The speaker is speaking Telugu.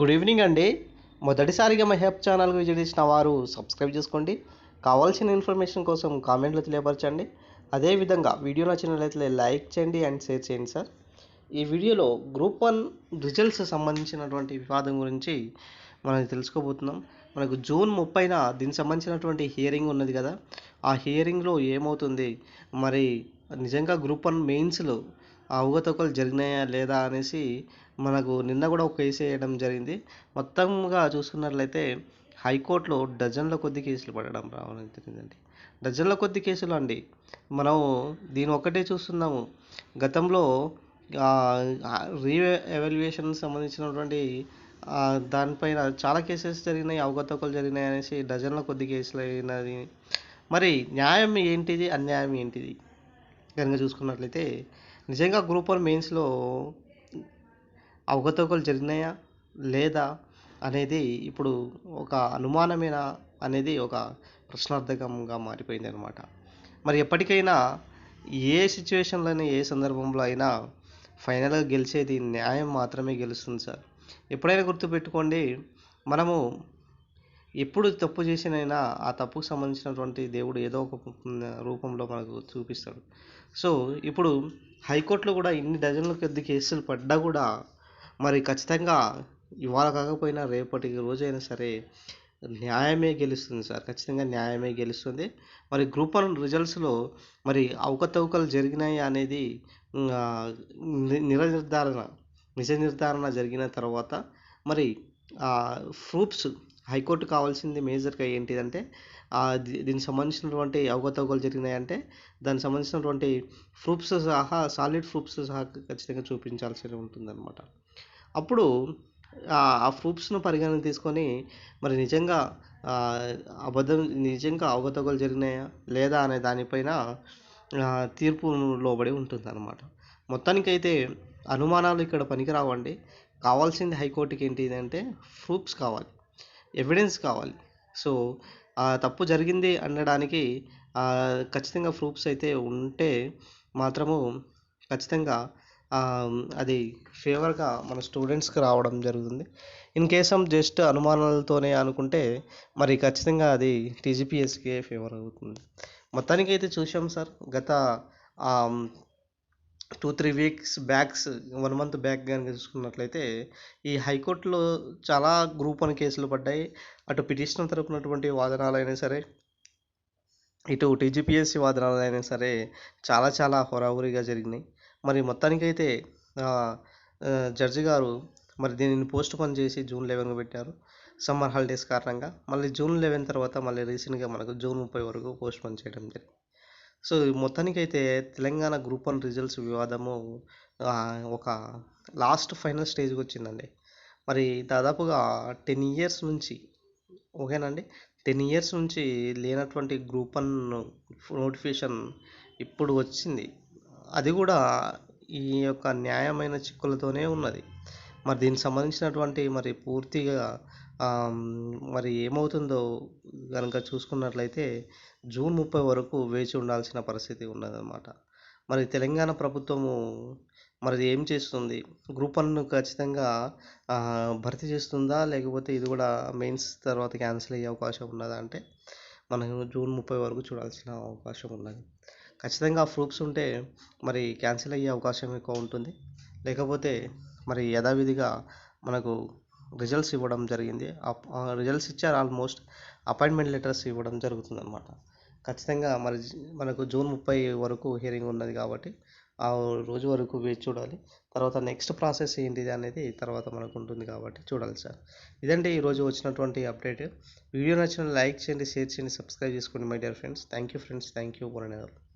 గుడ్ ఈవినింగ్ అండి. మొదటిసారిగా మా హెల్ప్ ఛానల్కి విజిట్ చేసిన వారు సబ్స్క్రైబ్ చేసుకోండి. కావాల్సిన ఇన్ఫర్మేషన్ కోసం కామెంట్లు తెలియపరచండి. అదేవిధంగా వీడియో నచ్చినట్లయితే లైక్ చేయండి అండ్ షేర్ చేయండి సార్. ఈ వీడియోలో గ్రూప్ వన్ రిజల్ట్స్ సంబంధించినటువంటి వివాదం గురించి మనం తెలుసుకోబోతున్నాం. మనకు జూన్ ముప్పైన దీనికి సంబంధించినటువంటి హియరింగ్ ఉన్నది కదా. ఆ హియరింగ్లో ఏమవుతుంది? మరి నిజంగా గ్రూప్ వన్ మెయిన్స్లో ఆ అవకతవకలు జరిగినాయా లేదా అనేసి మనకు నిన్న కూడా ఒక కేసు వేయడం జరిగింది. మొత్తంగా చూసుకున్నట్లయితే హైకోర్టులో డజన్ల కొద్ది కేసులు పడడం రావడం జరిగిందండి డజన్ల కొద్ది కేసులు అండి. మనం దీని ఒక్కటే చూస్తున్నాము. గతంలో రీ ఎవాల్యుయేషన్ సంబంధించినటువంటి దానిపైన చాలా కేసెస్ జరిగినాయి అవకతవకలు జరిగినాయి అనేసి డజన్ల కొద్ది కేసులు అయినది. మరి న్యాయం ఏంటిది? అన్యాయం ఏంటిది? కనుక చూసుకున్నట్లయితే నిజంగా గ్రూప్ వన్ మెయిన్స్లో అవకతవకలు జరిగినాయా? లేదా? అనేది ఇప్పుడు ఒక అనుమానమేనా? అనేది ఒక ప్రశ్నార్థకంగా మారిపోయింది అనమాట మరి ఎప్పటికైనా ఏ సిచ్యువేషన్లోనే ఏ సందర్భంలో అయినా ఫైనల్గా గెలిచేది న్యాయం మాత్రమే గెలుస్తుంది సార్. ఎప్పుడైనా గుర్తుపెట్టుకోండి మనము ఎప్పుడు తప్పు చేసినైనా ఆ తప్పుకు సంబంధించినటువంటి దేవుడు ఏదో ఒక రూపంలో మనకు చూపిస్తాడు. సో ఇప్పుడు హైకోర్టులో కూడా ఇన్ని డజన్ల కొద్ది కేసులు పడ్డా కూడా మరి ఖచ్చితంగా ఇవాళ కాకపోయినా రేపటి రోజైనా సరే న్యాయమే గెలుస్తుంది సార్. ఖచ్చితంగా న్యాయమే గెలుస్తుంది. మరి గ్రూప్ వన్ రిజల్ట్స్లో మరి అవకతవకలు జరిగినాయి అనేది నిరనిర్ధారణ నిజ నిర్ధారణ జరిగిన తర్వాత మరి ప్రూఫ్స్ హైకోర్టు కావాల్సింది మేజర్గా ఏంటిదంటే దీనికి సంబంధించినటువంటి అవకతవకలు జరిగినాయంటే దానికి సంబంధించినటువంటి ప్రూఫ్స్ సహా సాలిడ్ ప్రూఫ్స్ సహా ఖచ్చితంగా చూపించాల్సి ఉంటుందన్నమాట. అప్పుడు ఆ ప్రూఫ్స్ను పరిగణన తీసుకొని మరి నిజంగా అబద్ధం నిజంగా అవకతవకలు జరిగినాయా లేదా అనే దానిపైన తీర్పు లోబడి ఉంటుంది అనమాట మొత్తానికైతే అనుమానాలు ఇక్కడ పనికిరావండి. కావాల్సింది హైకోర్టుకి ఏంటి అంటే ప్రూఫ్స్ కావాలి. ఎవిడెన్స్ కావాలి. సో ఆ తప్పు జరిగింది అనడానికి ఖచ్చితంగా ప్రూఫ్స్ అయితే ఉంటే మాత్రము ఖచ్చితంగా అది ఫేవర్గా మన స్టూడెంట్స్కి రావడం జరుగుతుంది. ఇన్ కేస్ ఆఫ్ జస్ట్ అనుమానాలతోనే అనుకుంటే మరి ఖచ్చితంగా అది టీజీపీఎస్కే ఫేవర్ అవుతుంది. మొత్తానికి అయితే చూసాం సార్. గత two three weeks backs one month back కనుక చూసుకున్నట్లయితే ఈ హైకోర్టులో చాలా గ్రూప్ వన్ కేసులు పడ్డాయి. అటు పిటిషన్ తరపునటువంటి వాదనాలైనా సరే ఇటు టీజీపీఎస్సీ వాదనాలైనా సరే చాలా చాలా హోరాహోరీగా జరిగినాయి. మరి మొత్తానికైతే జడ్జి గారు మరి దీనిని పోస్ట్ పోన్ చేసి జూన్ లెవెన్కి పెట్టారు. సమ్మర్ హాలిడేస్ కారణంగా. మళ్ళీ జూన్ లెవెన్ తర్వాత మళ్ళీ రీసెంట్గా మనకు జూన్ ముప్పై వరకు పోస్ట్ పోన్ చేయడం జరిగింది. సో మొత్తానికైతే తెలంగాణ గ్రూప్ వన్ రిజల్ట్స్ వివాదము ఒక లాస్ట్ ఫైనల్ స్టేజ్కి వచ్చిందండి. మరి దాదాపుగా టెన్ ఇయర్స్ నుంచి ఓకేనండి? టెన్ ఇయర్స్ నుంచి లేనటువంటి గ్రూప్ వన్ నోటిఫికేషన్ ఇప్పుడు వచ్చింది. అది కూడా ఈ యొక్క న్యాయమైన చిక్కులతోనే ఉన్నది. మరి దీనికి సంబంధించినటువంటి మరి పూర్తిగా మరి ఏమవుతుందో కనుక చూసుకున్నట్లయితే జూన్ ముప్పై వరకు వేచి ఉండాల్సిన పరిస్థితి ఉన్నదన్నమాట. మరి తెలంగాణ ప్రభుత్వము మరి ఏం చేస్తుంది? గ్రూప్ వన్ను ఖచ్చితంగా భర్తీ చేస్తుందా? లేకపోతే ఇది కూడా మెయిన్స్ తర్వాత క్యాన్సిల్ అయ్యే అవకాశం ఉన్నదా? అంటే మనం జూన్ ముప్పై వరకు చూడాల్సిన అవకాశం ఉన్నది. ఖచ్చితంగా ప్రూఫ్స్ ఉంటే మరి క్యాన్సిల్ అయ్యే అవకాశం ఎక్కువ ఉంటుంది. లేకపోతే మరి యథావిధిగా మనకు రిజల్ట్స్ ఇవ్వడం జరిగింది. రిజల్ట్స్ ఇచ్చారు ఆల్మోస్ట్ అపాయింట్మెంట్ లెటర్స్ ఇవ్వడం జరుగుతుంది అనమాట ఖచ్చితంగా మరి మనకు జూన్ ముప్పై వరకు హియరింగ్ ఉన్నది కాబట్టి ఆ రోజు వరకు వేచి చూడాలి. తర్వాత నెక్స్ట్ ప్రాసెస్ ఏంటిది అనేది తర్వాత మనకు ఉంటుంది కాబట్టి చూడాలి సార్. ఇదండి ఈరోజు వచ్చినటువంటి అప్డేట్ వీడియో నచ్చిన లైక్ చేయండి షేర్ చేయండి సబ్స్క్రైబ్ చేసుకోండి my dear friends thank you friends thank you for